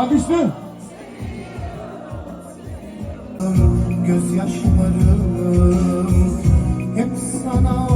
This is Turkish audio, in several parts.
Bastın. Gözyaşlarım hep sana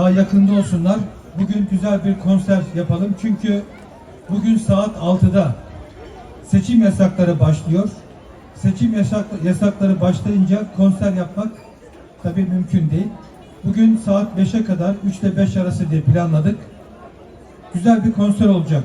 daha yakında olsunlar. Bugün güzel bir konser yapalım. Çünkü bugün saat 6'da seçim yasakları başlıyor. Seçim yasak, yasakları başlayınca konser yapmak tabii mümkün değil. Bugün saat 5'e kadar 3 ile 5 arası diye planladık. Güzel bir konser olacak.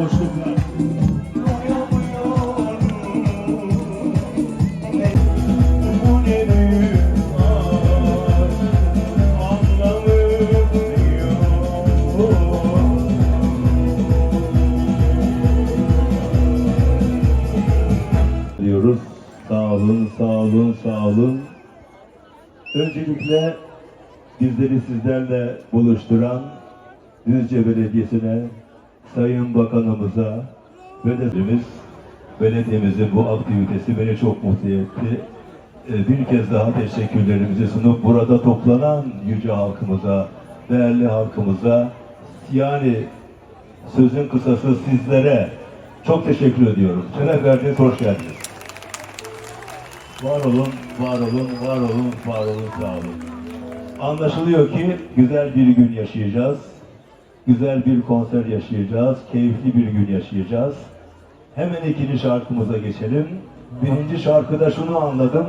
Aşk anlamıyor diyoruz. Sağ olun, sağ olun, sağ olun. Öncelikle bizleri sizlerle buluşturan Düzce Belediyesi'ne, Sayın Bakanımıza ve biz belediyemizin bu aktivitesi beni çok mutlu etti. Ee, Bir kez daha teşekkürlerimizi sunup burada toplanan yüce halkımıza, değerli halkımıza, yani sözün kısası sizlere çok teşekkür ediyoruz. Şeref verdiniz, hoş geldiniz. Var olun, var olun, var olun, var olun, sağ olun. Anlaşılıyor ki güzel bir gün yaşayacağız. Güzel bir konser yaşayacağız. Keyifli bir gün yaşayacağız. Hemen ikinci şarkımıza geçelim. Birinci şarkıda şunu anladım.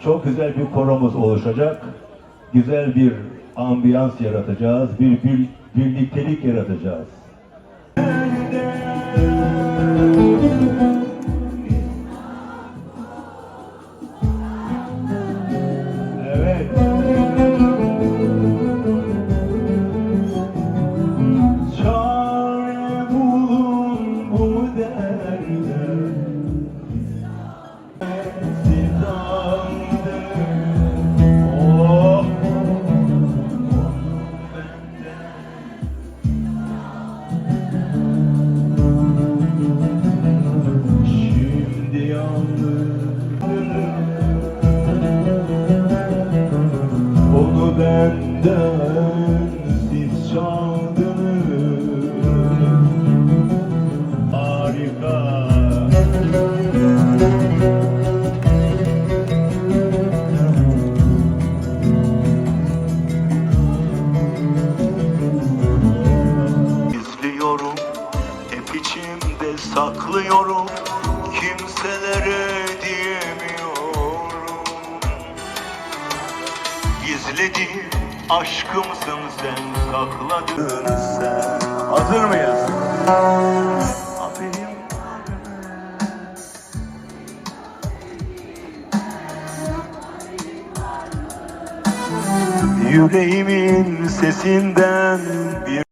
Çok güzel bir koromuz oluşacak. Güzel bir ambiyans yaratacağız. Bir, bir birliktelik yaratacağız. İçimde saklıyorum. Kimselere diyemiyorum. Gizlediğim aşkımsın sen sakladın sen. Hazır mıyız? Yüreğimin sesinden bir